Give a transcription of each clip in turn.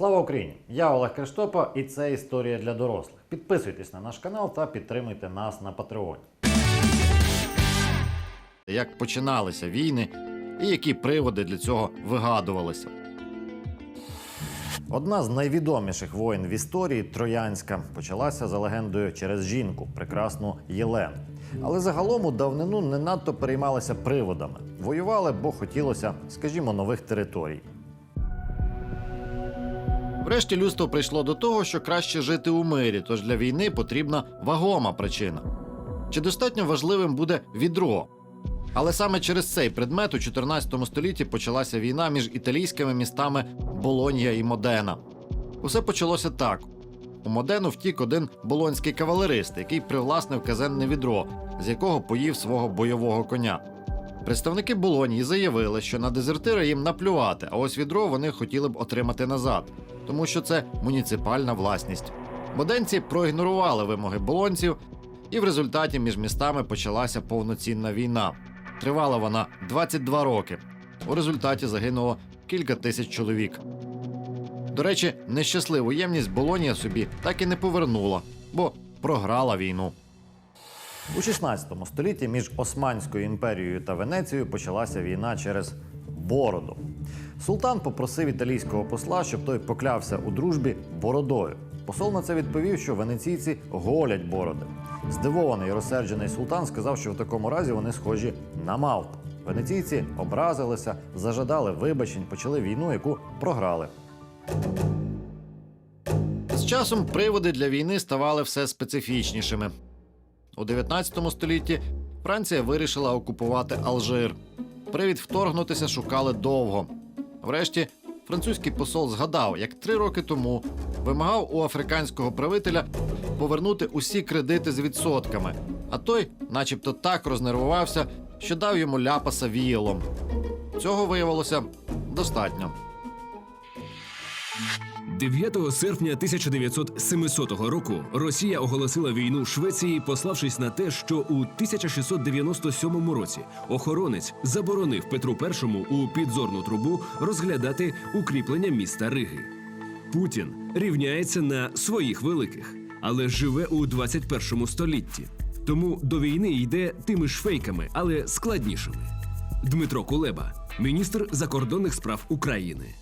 Слава Україні! Я Олег Криштопа, і це історія для дорослих. Підписуйтесь на наш канал та підтримуйте нас на Патреоні. Як починалися війни і які приводи для цього вигадувалися. Одна з найвідоміших воїн в історії Троянська почалася за легендою через жінку, прекрасну Єлену. Але загалом у давнину не надто переймалися приводами. Воювали, бо хотілося, скажімо, нових територій. Врешті людство прийшло до того, що краще жити у мирі, тож для війни потрібна вагома причина. Чи достатньо важливим буде відро? Але саме через цей предмет у 14 столітті почалася війна між італійськими містами Болонья і Модена. Усе почалося так: у Модену втік один болонський кавалерист, який привласнив казенне відро, з якого поїв свого бойового коня. Представники Болонії заявили, що на дезертира їм наплювати, а ось відро вони хотіли б отримати назад, тому що це муніципальна власність. Моденці проігнорували вимоги болонців, і в результаті між містами почалася повноцінна війна. Тривала вона 22 роки. У результаті загинуло кілька тисяч чоловік. До речі, нещасливу ємність Болонія собі так і не повернула, бо програла війну. У 16 столітті між Османською імперією та Венецією почалася війна через бороду. Султан попросив італійського посла, щоб той поклявся у дружбі бородою. Посол на це відповів, що венеційці голять бороди. Здивований і розсерджений султан сказав, що в такому разі вони схожі на мавп. Венеційці образилися, зажадали вибачень, почали війну, яку програли. З часом приводи для війни ставали все специфічнішими. У 19 столітті Франція вирішила окупувати Алжир. Привід вторгнутися шукали довго. Врешті французький посол згадав, як три роки тому вимагав у африканського правителя повернути усі кредити з відсотками. А той, начебто, так рознервувався, що дав йому ляпаса віялом. Цього виявилося достатньо. 9 серпня 1900 року Росія оголосила війну Швеції, пославшись на те, що у 1697 році охоронець заборонив Петру І у підзорну трубу розглядати укріплення міста Риги. Путін рівняється на своїх великих, але живе у 21 столітті. Тому до війни йде тими ж фейками, але складнішими. Дмитро Кулеба, міністр закордонних справ України.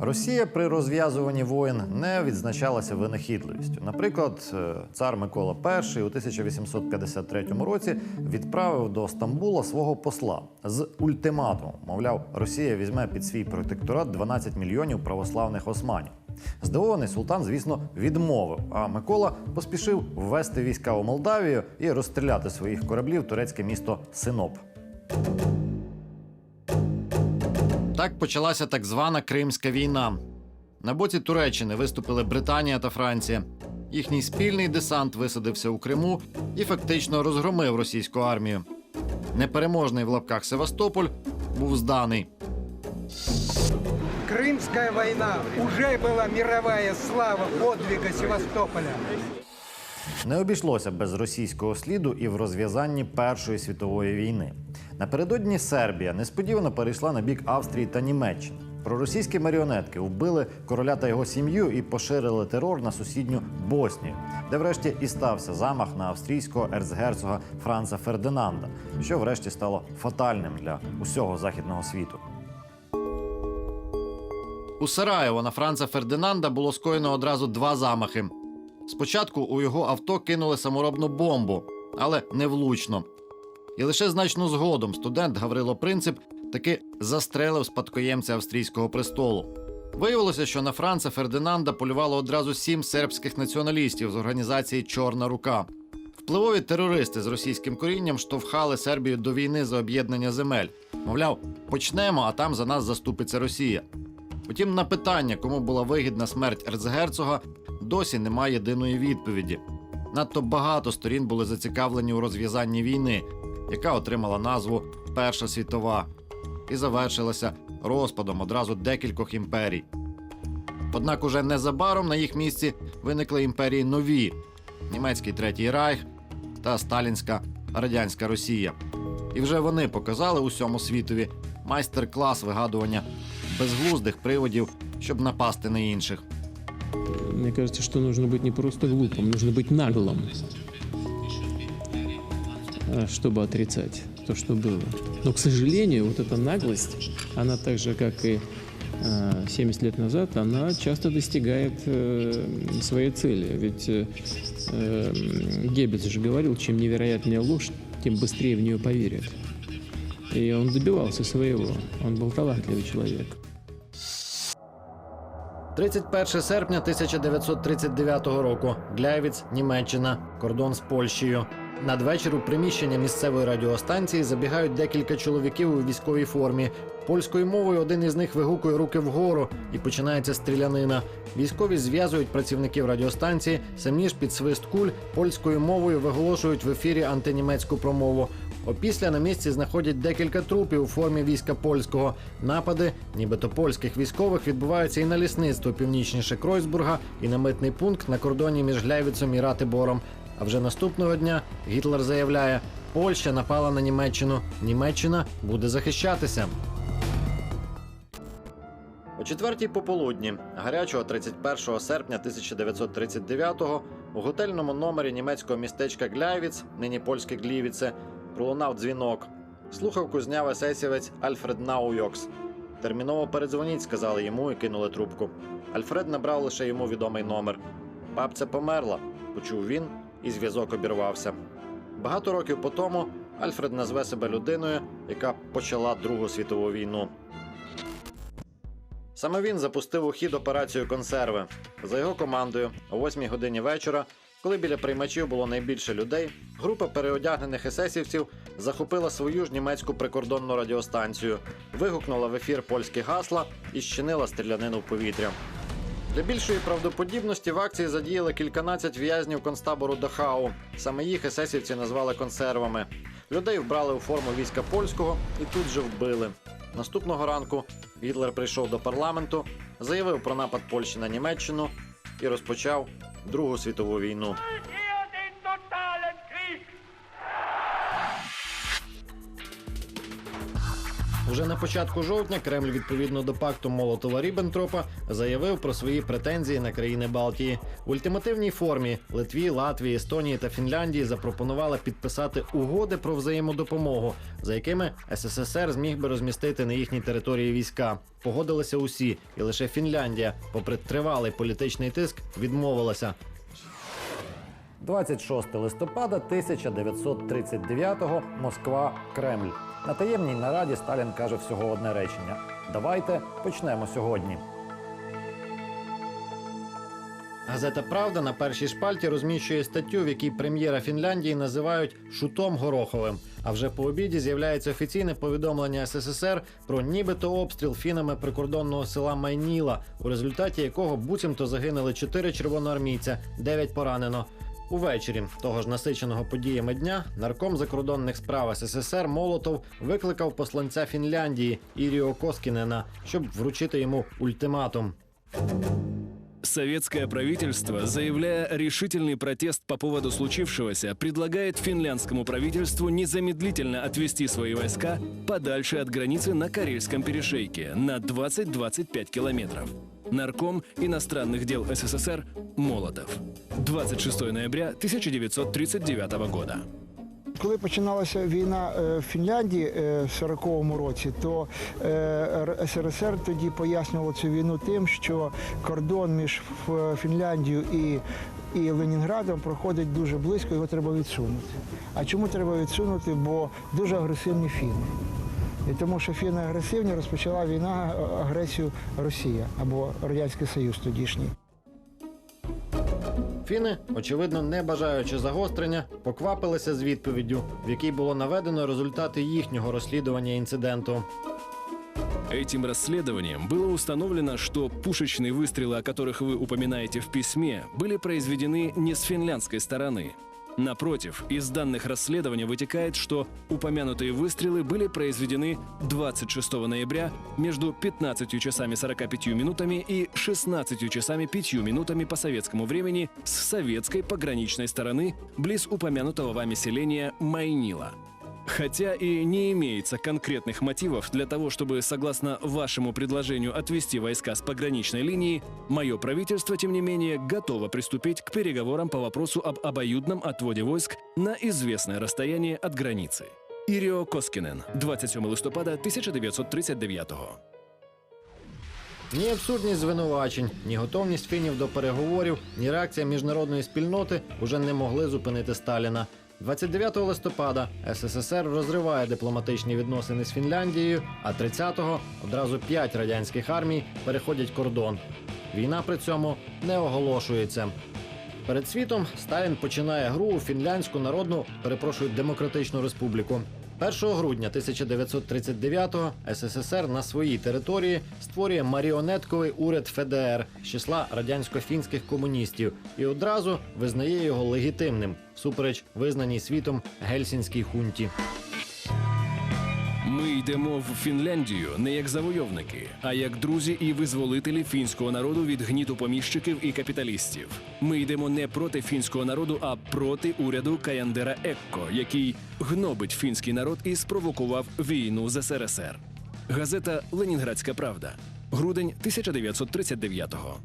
Росія при розв'язуванні воєн не відзначалася винахідливістю. Наприклад, е, цар Микола І у 1853 році відправив до Стамбула свого посла з ультиматумом. Мовляв, Росія візьме під свій протекторат 12 мільйонів православних османів. Здивований султан, звісно, відмовив. А Микола поспішив ввести війська у Молдавію і розстріляти своїх кораблів турецьке місто Синоп. Так почалася так звана Кримська війна. На боці Туреччини виступили Британія та Франція. Їхній спільний десант висадився у Криму і фактично розгромив російську армію. Непереможний в лапках Севастополь був зданий. Крымская война уже была мировая слава подвига Севастополя. Не обійшлося без російського сліду і в розв'язанні Першої світової війни. Напередодні Сербія несподівано перейшла на бік Австрії та Німеччини. Проросійські маріонетки вбили короля та його сім'ю і поширили терор на сусідню Боснію, де врешті і стався замах на австрійського ерцгерцога Франца Фердинанда, що врешті стало фатальним для усього західного світу. У Сараєво на Франца Фердинанда було скоєно одразу два замахи. Спочатку у його авто кинули саморобну бомбу, але невлучно. І лише значно згодом студент Гаврило Принцип таки застрелив спадкоємця австрійського престолу. Виявилося, що на Франца Фердинанда полювало одразу сім сербських націоналістів з організації Чорна рука. Впливові терористи з російським корінням штовхали Сербію до війни за об'єднання земель. Мовляв, почнемо, а там за нас заступиться Росія. Утім, на питання, кому була вигідна смерть ерцгерцога, досі немає єдиної відповіді. Надто багато сторін були зацікавлені у розв'язанні війни, яка отримала назву Перша світова, і завершилася розпадом одразу декількох імперій. Однак уже незабаром на їх місці виникли імперії нові: німецький третій райх та сталінська радянська Росія. І вже вони показали усьому світові майстер-клас вигадування безглуздих приводів, щоб напасти на інших. Мне кажется, что нужно быть не просто глупым, нужно быть наглым, а, чтобы отрицать то, что было. Но, к сожалению, вот эта наглость, она так же, как и а, 70 лет назад, она часто достигает э, своей цели. Ведь э, э, Геббельс же говорил, чем невероятнее ложь, тем быстрее в нее поверят. И он добивался своего. Он был талантливый человек. 31 серпня 1939 року. Гляйвіц, Німеччина, кордон з Польщею. Надвечір у приміщення місцевої радіостанції забігають декілька чоловіків у військовій формі. Польською мовою один із них вигукує руки вгору і починається стрілянина. Військові зв'язують працівників радіостанції, самі ж під свист куль польською мовою виголошують в ефірі антинімецьку промову. Опісля на місці знаходять декілька трупів у формі війська польського. Напади, нібито польських військових, відбуваються і на лісництво північніше Кройсбурга, і на митний пункт на кордоні між Гляйвицем і Ратибором. А вже наступного дня Гітлер заявляє: Польща напала на Німеччину. Німеччина буде захищатися. О четвертій пополудні, гарячого 31 серпня 1939-го, у готельному номері німецького містечка Гляйвіц, нині польське Глівіце, пролунав дзвінок. Слухавку зняв есесівець Альфред Науйокс. Терміново передзвоніть, сказали йому і кинули трубку. Альфред набрав лише йому відомий номер. Бабця померла, почув він, і зв'язок обірвався. Багато років по тому Альфред назве себе людиною, яка почала Другу світову війну. Саме він запустив у хід операцію консерви. За його командою, о 8 годині вечора, коли біля приймачів було найбільше людей, група переодягнених есесівців захопила свою ж німецьку прикордонну радіостанцію, вигукнула в ефір польські гасла і щинила стрілянину в повітря. Для більшої правдоподібності в акції задіяли кільканадцять в'язнів концтабору Дахау. Саме їх есесівці назвали консервами. Людей вбрали у форму війська польського і тут же вбили. Наступного ранку Гітлер прийшов до парламенту, заявив про напад Польщі на Німеччину і розпочав Другу світову війну. Уже на початку жовтня Кремль, відповідно до пакту Молотова Ріббентропа, заявив про свої претензії на країни Балтії. В ультимативній формі Литві, Латвії, Естонії та Фінляндії запропонували підписати угоди про взаємодопомогу, за якими СССР зміг би розмістити на їхній території війська. Погодилися усі, і лише Фінляндія, попри тривалий політичний тиск, відмовилася. 26 листопада 1939-го Москва, Кремль. На таємній нараді Сталін каже всього одне речення: Давайте почнемо сьогодні. Газета Правда на першій шпальті розміщує статтю, в якій прем'єра Фінляндії називають шутом Гороховим. А вже по обіді з'являється офіційне повідомлення СССР про нібито обстріл фінами прикордонного села Майніла, у результаті якого буцімто загинули чотири червоноармійця, дев'ять поранено. Увечері того ж насиченого подіями дня нарком закордонних справ СССР Молотов викликав посланця Фінляндії Іріо Коскінена, щоб вручити йому ультиматум. Советское правительство, заявляя решительный протест по поводу случившегося, предлагает финляндскому правительству незамедлительно отвести свои войска подальше от границы на Карельском перешейке на 20-25 километров. Нарком иностранных дел СССР Молотов. 26 ноября 1939 года. Коли починалася війна е, в Фінляндії е, в 40-му році, то е, СРСР тоді пояснювало цю війну тим, що кордон між Фінляндією і, і Ленінградом проходить дуже близько, його треба відсунути. А чому треба відсунути? Бо дуже агресивні фіни. І тому, що фіни агресивні, розпочала війна е, агресію Росія або Радянський Союз тодішній. Фіни, очевидно, не бажаючи загострення, поквапилися з відповіддю, в якій було наведено результати їхнього розслідування інциденту. Этим расследованием было установлено, что пушечные выстрелы, о которых вы упоминаете в письме, были произведены не с финляндской стороны. Напротив, из данных расследования вытекает, что упомянутые выстрелы были произведены 26 ноября между 15 часами 45 минутами и 16 часами 5 минутами по советскому времени с советской пограничной стороны близ упомянутого вами селения Майнила. Хотя и не имеется конкретных мотивов для того, чтобы, согласно вашему предложению, отвести войска с пограничной линии, мое правительство, тем не менее, готово приступить к переговорам по вопросу об обоюдном отводе войск на известное расстояние от границы. Іріо Коскінен, 27 листопада 1939 Ні абсурдність звинувачень, ні готовність фінів до переговорів, ні реакція міжнародної спільноти уже не могли зупинити Сталіна. 29 листопада СССР розриває дипломатичні відносини з Фінляндією, а 30-го одразу п'ять радянських армій переходять кордон. Війна при цьому не оголошується. Перед світом Сталін починає гру у Фінляндську народну, перепрошую, демократичну республіку. 1 грудня 1939-го СССР на своїй території створює маріонетковий уряд ФДР з числа радянсько-фінських комуністів і одразу визнає його легітимним всупереч визнаній світом гельсінській хунті. Ми йдемо в Фінляндію не як завойовники, а як друзі і визволителі фінського народу від гніту поміщиків і капіталістів. Ми йдемо не проти фінського народу, а проти уряду Каяндера Екко, який гнобить фінський народ і спровокував війну з СРСР. Газета Ленінградська Правда. Грудень 1939-го.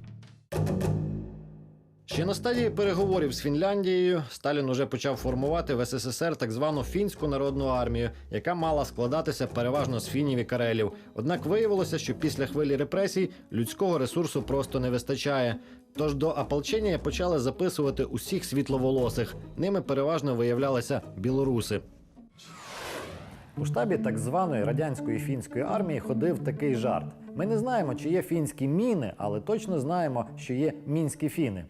Ще на стадії переговорів з Фінляндією Сталін уже почав формувати в СССР так звану фінську народну армію, яка мала складатися переважно з фінів і карелів. Однак виявилося, що після хвилі репресій людського ресурсу просто не вистачає. Тож до ополчення почали записувати усіх світловолосих. Ними переважно виявлялися білоруси. У штабі так званої радянської фінської армії ходив такий жарт. Ми не знаємо, чи є фінські міни, але точно знаємо, що є мінські фіни.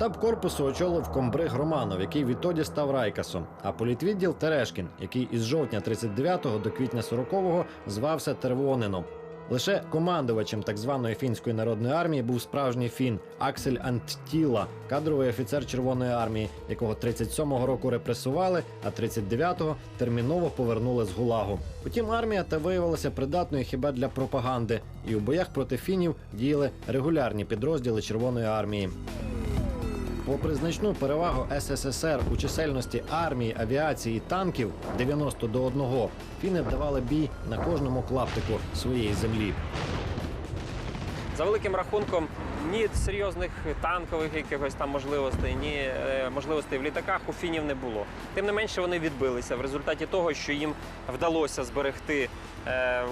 Штаб корпусу очолив комбриг Романов, який відтоді став райкасом, а політвідділ Терешкін, який із жовтня 39-го до квітня 40-го звався Тервонином. Лише командувачем так званої фінської народної армії був справжній фін Аксель Анттіла, кадровий офіцер Червоної армії, якого 37-го року репресували, а 39-го терміново повернули з гулагу. Утім, армія та виявилася придатною хіба для пропаганди, і у боях проти фінів діяли регулярні підрозділи Червоної армії. Попри значну перевагу СССР у чисельності армії, авіації танків 90 до 1, фіни давали бій на кожному клаптику своєї землі. За великим рахунком, ні серйозних танкових якихось там можливостей, ні е, можливостей в літаках у фінів не було. Тим не менше, вони відбилися в результаті того, що їм вдалося зберегти е,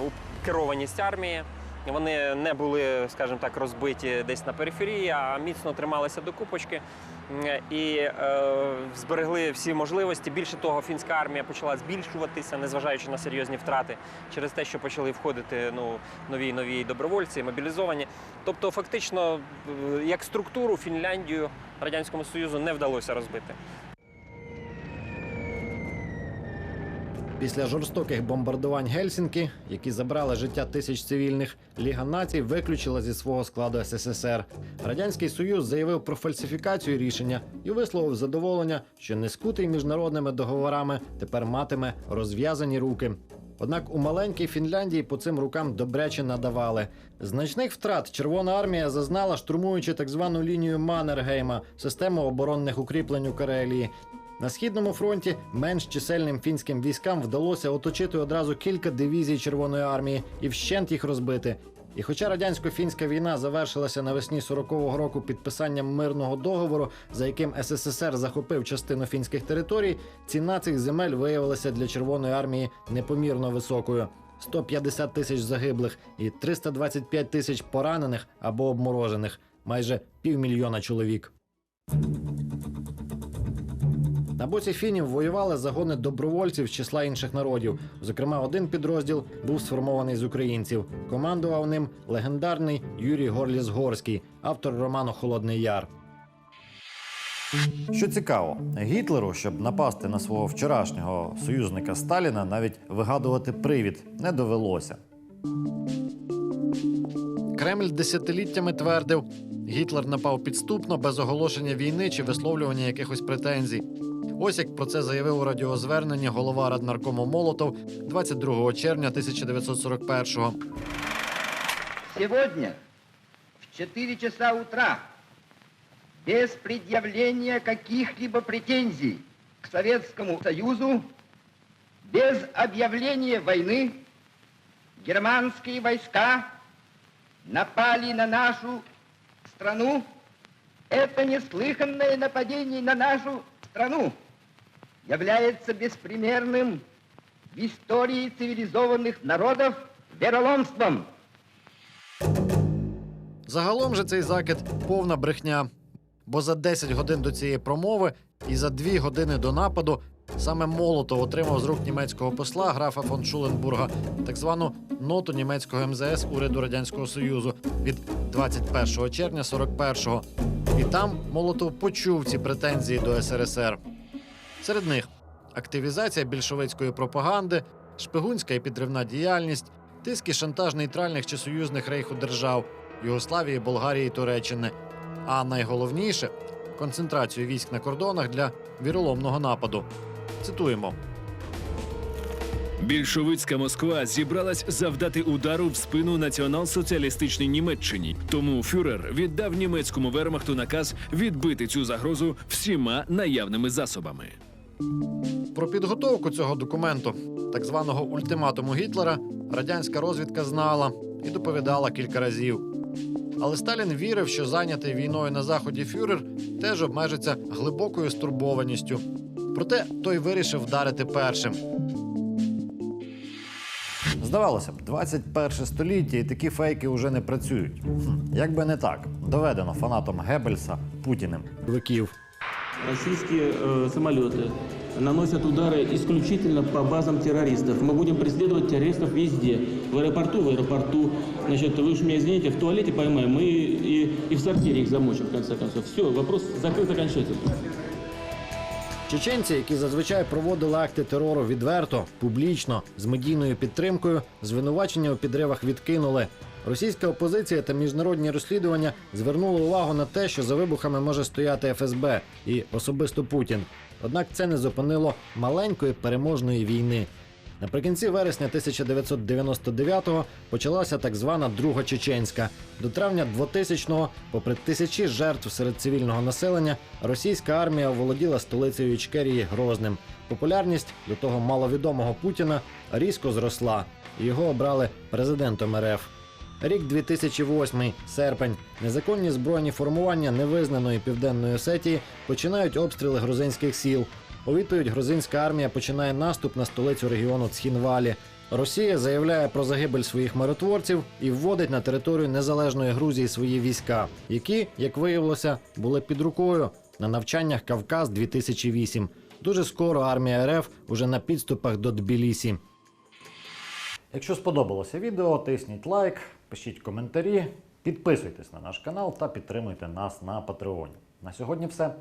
керованість армії. Вони не були, скажімо так, розбиті десь на периферії, а міцно трималися до купочки і е, зберегли всі можливості. Більше того, фінська армія почала збільшуватися, незважаючи на серйозні втрати, через те, що почали входити ну, нові нові добровольці, мобілізовані. Тобто, фактично, е, як структуру Фінляндію Радянському Союзу не вдалося розбити. Після жорстоких бомбардувань Гельсінки, які забрали життя тисяч цивільних, Ліга націй виключила зі свого складу СССР. Радянський Союз заявив про фальсифікацію рішення і висловив задоволення, що не скутий міжнародними договорами тепер матиме розв'язані руки. Однак у маленькій Фінляндії по цим рукам добряче надавали. Значних втрат Червона армія зазнала, штурмуючи так звану лінію Маннергейма, систему оборонних укріплень у Карелії. На східному фронті менш чисельним фінським військам вдалося оточити одразу кілька дивізій Червоної армії і вщент їх розбити. І хоча радянсько-фінська війна завершилася навесні 40-го року підписанням мирного договору, за яким СССР захопив частину фінських територій, ціна цих земель виявилася для Червоної армії непомірно високою. 150 тисяч загиблих і 325 тисяч поранених або обморожених, майже півмільйона чоловік. На боці фінів воювали загони добровольців з числа інших народів. Зокрема, один підрозділ був сформований з українців. Командував ним легендарний Юрій Горліс-Горський, автор роману Холодний Яр. Що цікаво, Гітлеру, щоб напасти на свого вчорашнього союзника Сталіна, навіть вигадувати привід не довелося. Кремль десятиліттями твердив, Гітлер напав підступно, без оголошення війни чи висловлювання якихось претензій. Ось як про це заявив у радіозверненні голова Раднаркому Молотов 22 червня 1941-го. Сегодня в 4 часа утра без предъявления каких-либо претензий к Советскому Союзу без объявления войны германские войска напали на нашу страну. Это неслыханное нападение на нашу страну является беспримерным в истории цивилизованных народов вероломством. Загалом же цей закид повна брехня. Бо за 10 годин до цієї промови і за 2 години до нападу саме Молотов отримав з рук німецького посла графа фон Шуленбурга так звану ноту німецького МЗС уряду Радянського Союзу від 21 червня 41-го. І там Молотов почув ці претензії до СРСР. Серед них активізація більшовицької пропаганди, шпигунська і підривна діяльність, тиск і шантаж нейтральних чи союзних рейху держав Югославії, Болгарії Туреччини. А найголовніше концентрацію військ на кордонах для віроломного нападу. Цитуємо. Більшовицька Москва зібралась завдати удару в спину націонал-соціалістичній Німеччині. Тому фюрер віддав німецькому вермахту наказ відбити цю загрозу всіма наявними засобами. Про підготовку цього документу, так званого ультиматуму Гітлера, радянська розвідка знала і доповідала кілька разів. Але Сталін вірив, що зайнятий війною на заході фюрер теж обмежиться глибокою стурбованістю. Проте той вирішив вдарити першим. Здавалося б, 21 століття і такі фейки вже не працюють. Хм, як би не так, доведено фанатом Геббельса Путіним. Виків. Российские э, самолеты наносят удары исключительно по базам террористов. Мы будем преследовать террористов везде. В аэропорту, в аэропорту. Значит, вы уж меня извините, в туалете поймаем, мы и, и в сортире их замочим, в конце концов. Все, вопрос закрыт окончательно. Чеченці, які зазвичай проводили акти терору відверто, публічно, з медійною підтримкою, звинувачення у підривах відкинули. Російська опозиція та міжнародні розслідування звернули увагу на те, що за вибухами може стояти ФСБ і особисто Путін. Однак це не зупинило маленької переможної війни. Наприкінці вересня 1999-го почалася так звана Друга Чеченська. До травня 2000-го, попри тисячі жертв серед цивільного населення, російська армія оволоділа столицею Ічкерії Грозним. Популярність до того маловідомого Путіна різко зросла. Його обрали президентом РФ. Рік 2008, серпень. Незаконні збройні формування невизнаної південної Осетії починають обстріли грузинських сіл. У відповідь грузинська армія починає наступ на столицю регіону Цхінвалі. Росія заявляє про загибель своїх миротворців і вводить на територію незалежної Грузії свої війська, які, як виявилося, були під рукою на навчаннях Кавказ 2008. Дуже скоро армія РФ уже на підступах до Тбілісі. Якщо сподобалося відео, тисніть лайк, пишіть коментарі, підписуйтесь на наш канал та підтримуйте нас на Патреоні. На сьогодні все.